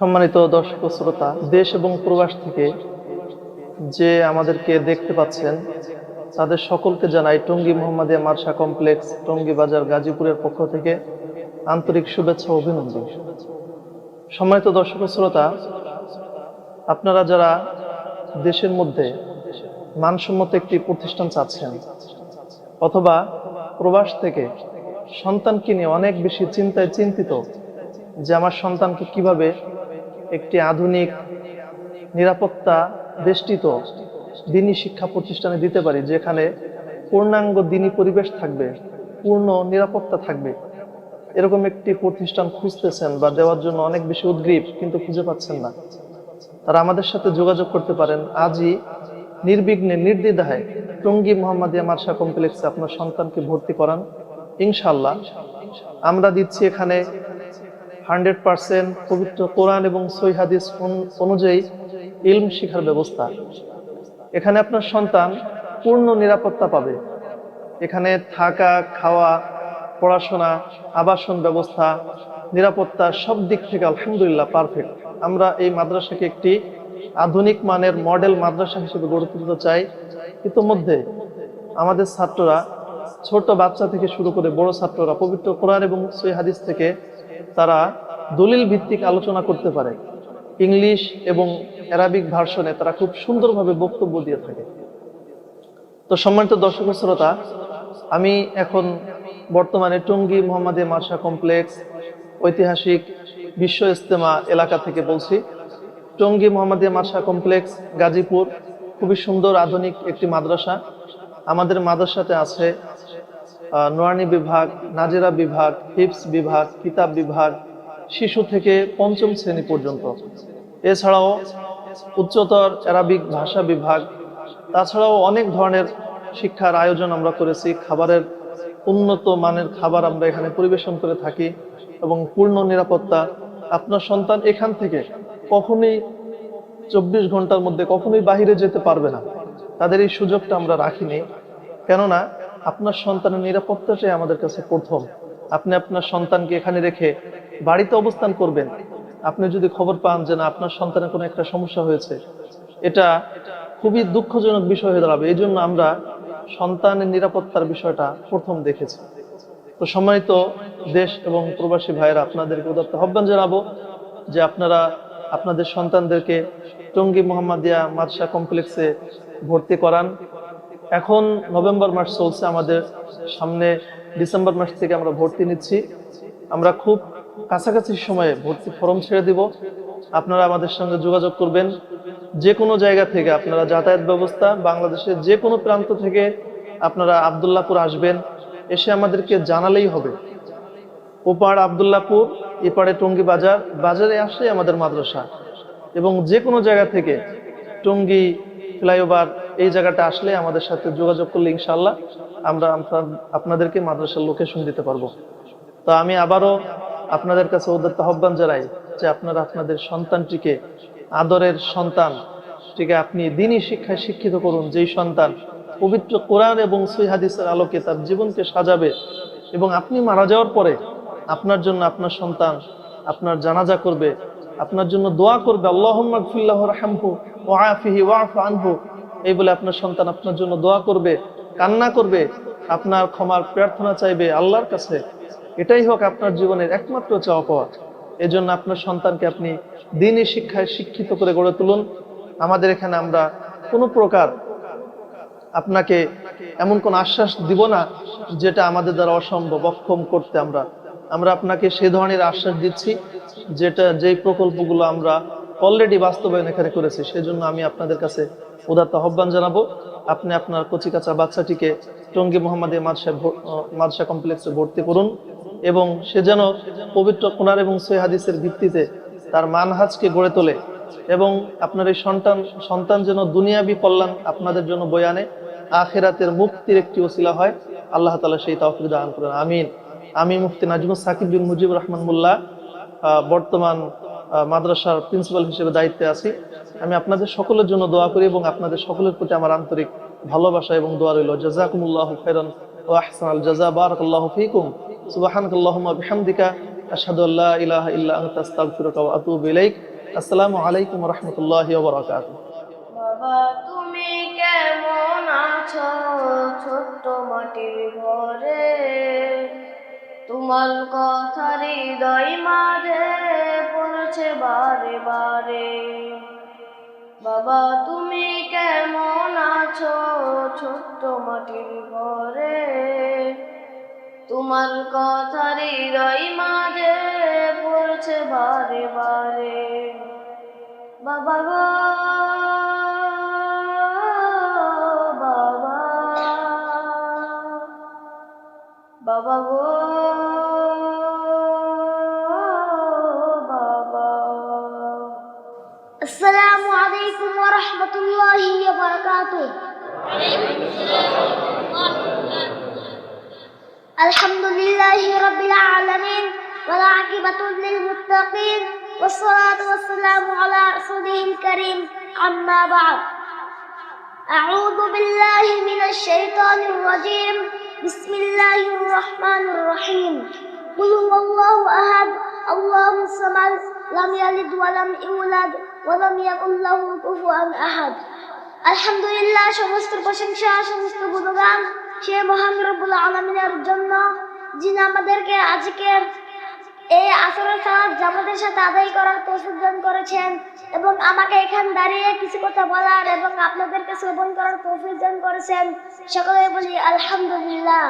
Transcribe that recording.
সম্মানিত দর্শক শ্রোতা, দেশ এবং প্রবাস থেকে যে আমাদেরকে দেখতে পাচ্ছেন, তাদের সকলকে জানাই টঙ্গী মোহাম্মদিয়া মার্শা কমপ্লেক্স, টঙ্গী বাজার গাজীপুরের পক্ষ থেকে আন্তরিক শুভেচ্ছা অভিনন্দন। সম্মানিত দর্শক শ্রোতা, আপনারা যারা দেশের মধ্যে মানসম্মত একটি প্রতিষ্ঠান চাচ্ছেন, অথবা প্রবাস থেকে সন্তানকে নিয়ে অনেক বেশি চিন্তায় চিন্তিত যে আমার সন্তানকে কীভাবে একটি আধুনিক, নিরাপত্তা বেষ্টিত দিনী শিক্ষা প্রতিষ্ঠানে দিতে পারি, যেখানে পূর্ণাঙ্গ দিনী পরিবেশ থাকবে, পূর্ণ নিরাপত্তা থাকবে। এরকম একটি প্রতিষ্ঠান খুঁজতেছেন বা দেওয়ার জন্য অনেক বেশি উদ্গ্রীব, কিন্তু খুঁজে পাচ্ছেন না। তারা আমাদের সাথে যোগাযোগ করতে পারেন। আজই নির্বিঘ্নে, নির্দ্বিধায় টঙ্গী মোহাম্মদিয়া মার্শা কমপ্লেক্সে আপনার সন্তানকে ভর্তি করান। ইনশাল্লাহ আমরা দিচ্ছি এখানে হান্ড্রেড পার্সেন্ট পবিত্র কোরআন এবং সই হাদিস অনুযায়ী ইলম শিখার ব্যবস্থা। এখানে আপনার সন্তান পূর্ণ নিরাপত্তা পাবে। এখানে থাকা, খাওয়া, পড়াশোনা, আবাসন ব্যবস্থা, নিরাপত্তা সব দিক থেকে আলহামদুলিল্লাহ পারফেক্ট আমরা এই মাদ্রাসাকে একটি আধুনিক মানের মডেল মাদ্রাসা হিসেবে গড়ে তুলতে চাই। ইতোমধ্যে আমাদের ছাত্ররা, ছোট বাচ্চা থেকে শুরু করে বড় ছাত্ররা পবিত্র কোরআন এবং সই হাদিস থেকে তারা দলিল ভিত্তিক আলোচনা করতে পারে। ইংলিশ এবং অ্যারাবিক ভার্সনে তারা খুব সুন্দরভাবে বক্তব্য দিয়ে থাকে। তো সম্মানিত দর্শক শ্রোতা, আমি এখন বর্তমানে টঙ্গী মোহাম্মদে মার্শা কমপ্লেক্স ঐতিহাসিক বিশ্ব ইস্তেমা এলাকা থেকে বলছি। টঙ্গী মোহাম্মদিয়া মার্শা কমপ্লেক্স গাজীপুর, খুবই সুন্দর আধুনিক একটি মাদ্রাসা। আমাদের মাদ্রাসাতে আছে নোয়ানি বিভাগ, নাজেরা বিভাগ হিপস বিভাগ, কিতাব বিভাগ শিশু থেকে পঞ্চম শ্রেণি পর্যন্ত। এছাড়াও উচ্চতর অ্যারাবিক ভাষা বিভাগ, তাছাড়াও অনেক ধরনের শিক্ষার আয়োজন আমরা করেছি। খাবারের উন্নত মানের খাবার আমরা এখানে পরিবেশন করে থাকি এবং পূর্ণ নিরাপত্তা। আপনার সন্তান এখান থেকে কখনোই চব্বিশ ঘণ্টার মধ্যে কখনোই বাইরে যেতে পারবে না। তাদের এই সুযোগটা আমরা রাখিনি। কেননা আপনার সন্তানের নিরাপত্তাটাই আমাদের কাছে প্রথম। আপনি আপনার সন্তানকে এখানে রেখে বাড়িতে অবস্থান করবেন। আপনি যদি খবর পান যে না, আপনার সন্তানের কোনো একটা সমস্যা হয়েছে, এটা খুবই দুঃখজনক বিষয় হয়ে দাঁড়াবে। এই জন্য আমরা সন্তানের নিরাপত্তার বিষয়টা প্রথম দেখেছি। তো সম্মানিত দেশ এবং প্রবাসী ভাইয়েরা, আপনাদেরকে উদাত্ত আহ্বান জানাব যে আপনারা আপনাদের সন্তানদেরকে টঙ্গী মোহাম্মদিয়া মাদশা কমপ্লেক্সে ভর্তি করান। এখন নভেম্বর মাস চলছে আমাদের সামনে ডিসেম্বর মাস থেকে আমরা ভর্তি নিচ্ছি। আমরা খুব কাছাকাছি সময়ে ভর্তি ফর্ম ছেড়ে দিব। আপনারা আমাদের সঙ্গে যোগাযোগ করবেন। যে কোনো জায়গা থেকে আপনারা যাতায়াত ব্যবস্থা, বাংলাদেশের যে কোনো প্রান্ত থেকে আপনারা আবদুল্লাপুর আসবেন। এসে আমাদেরকে জানালেই হবে। ওপার আবদুল্লাপুর এপারে টঙ্গী বাজার, বাজারে আসে আমাদের মাদ্রাসা। এবং যে কোনো জায়গা থেকে টঙ্গী ফ্লাইওভার, এই জায়গাটা আসলে আমাদের সাথে যোগাযোগ করলে ইনশাল্লাহ আমরা আপনাদেরকে মাদ্রাসার লোকেশন দিতে পারব। তো আমি আবারও আপনাদের কাছে উদ্যত্ত আহ্বান জানাই যে আপনারা আপনাদের সন্তানটিকে, আদরের সন্তান টিকে আপনি দিনই শিক্ষায় শিক্ষিত করুন। যেই সন্তান পবিত্র কোরআন এবং সই হাদিসের আলোকে তার জীবনকে সাজাবে এবং আপনি মারা যাওয়ার পরে আপনার জন্য আপনার সন্তান আপনার জানাজা করবে, আপনার জন্য দোয়া করবে আল্লাহ রাহমহু ও আফিহি ওয়াফ আনহু। এই বলে আপনার সন্তান আপনার জন্য দোয়া করবে। কান্না করবে, আপনার ক্ষমার প্রার্থনা চাইবে আল্লাহর কাছে। এটাই হোক আপনার জীবনের একমাত্র চাওয়া পাওয়া এজন্য আপনার সন্তানকে আপনি দিনই শিক্ষায় শিক্ষিত করে গড়ে তুলুন। আমাদের এখানে আমরা কোনো প্রকার আপনাকে এমন কোন আশ্বাস দিব না যেটা আমাদের দ্বারা অসম্ভব, অক্ষম করতে আমরা। আমরা আপনাকে সে ধরনের আশ্বাস দিচ্ছি যেটা যেই প্রকল্পগুলো আমরা অলরেডি বাস্তবায়ন এখানে করেছি। সেজন্য আমি আপনাদের কাছে উদাত্ত আহ্বান জানাব। আপনি আপনার কচিকাচা বাচ্চাটিকে টঙ্গী মোহাম্মদী মাদশা কমপ্লেক্সে ভর্তি করুন এবং সে যেন পবিত্র কোনার এবং হাদিসের ভিত্তিতে তার মানহাজকে গড়ে তোলে এবং আপনার এই সন্তান সন্তান যেন দুনিয়াবি কল্যাণ আপনাদের জন্য বয়ে আনে, আখেরাতের মুক্তির একটি ওসিলা হয়। আল্লাহ তালা সেই তৌফিক দান করেন। আমিন। আমি মুফতি নাজমুল সাকিব বিন মুজিব রহমান মোল্লা বর্তমান মাদ্রাসার প্রিন্সিপাল হিসেবে দায়িত্বে আছি। আমি আপনাদের সকলের জন্য দোয়া করি এবং আপনাদের সকলের প্রতি আমার আন্তরিক ভালোবাসা এবং দোয়া রইল। জাজাকুমুল্লাহ খাইরান ওয়া আহসানাল জাযা বারাকাল্লাহু ফীকুম। বিহামদিকা। আশহাদু আল্লা ইলাহা ইল্লা আনতা। আস্তাগফিরুকা ওয়া আতুবু ইলাইক। আসসালামু আলাইকুম ওয়া রাহমাতুল্লাহি ওয়া বারাকাতুহু তুমি কেমন আছো? ছোট্ট মাটির ঘরে। তোমার কথা হৃদয় মাঝে পড়ছে বারে বারে। বাবা, তুমি কেমন আছো? ছোট্ট মাটির ঘরে। তোমার কথা হৃদয় মাঝে পড়ছে বারে বারে। বাবা গো, বাবা। বাবা গো। الله وبركاته. الحمد لله رب العالمين والعاقبة للمتقين والصلاة والسلام على رسوله الكريم أما بعد. أعوذ بالله من الشيطان الرجيم. بسم الله الرحمن الرحيم. قل هو الله أحد الله الصمد لم يلد ولم يولد. ওয়ালাম ইয়াকুল্লাহু কুফুয়ান আহাদ। আলহামদুলিল্লাহ, সমস্ত প্রশংসা, সমস্ত গুণগান সে মহান রব্বুল আলমিনের জন্য, যিনি আমাদেরকে আজকে এই আসরের সালাদ জামাতের সাথে আদায় করার তৌফিকদান করেছেন এবং আমাকে এখান দাঁড়িয়ে কিছু কথা বলার এবং আপনাদেরকে শ্রবণ করার তৌফিকদান করেছেন। সকলে বলি আলহামদুলিল্লাহ।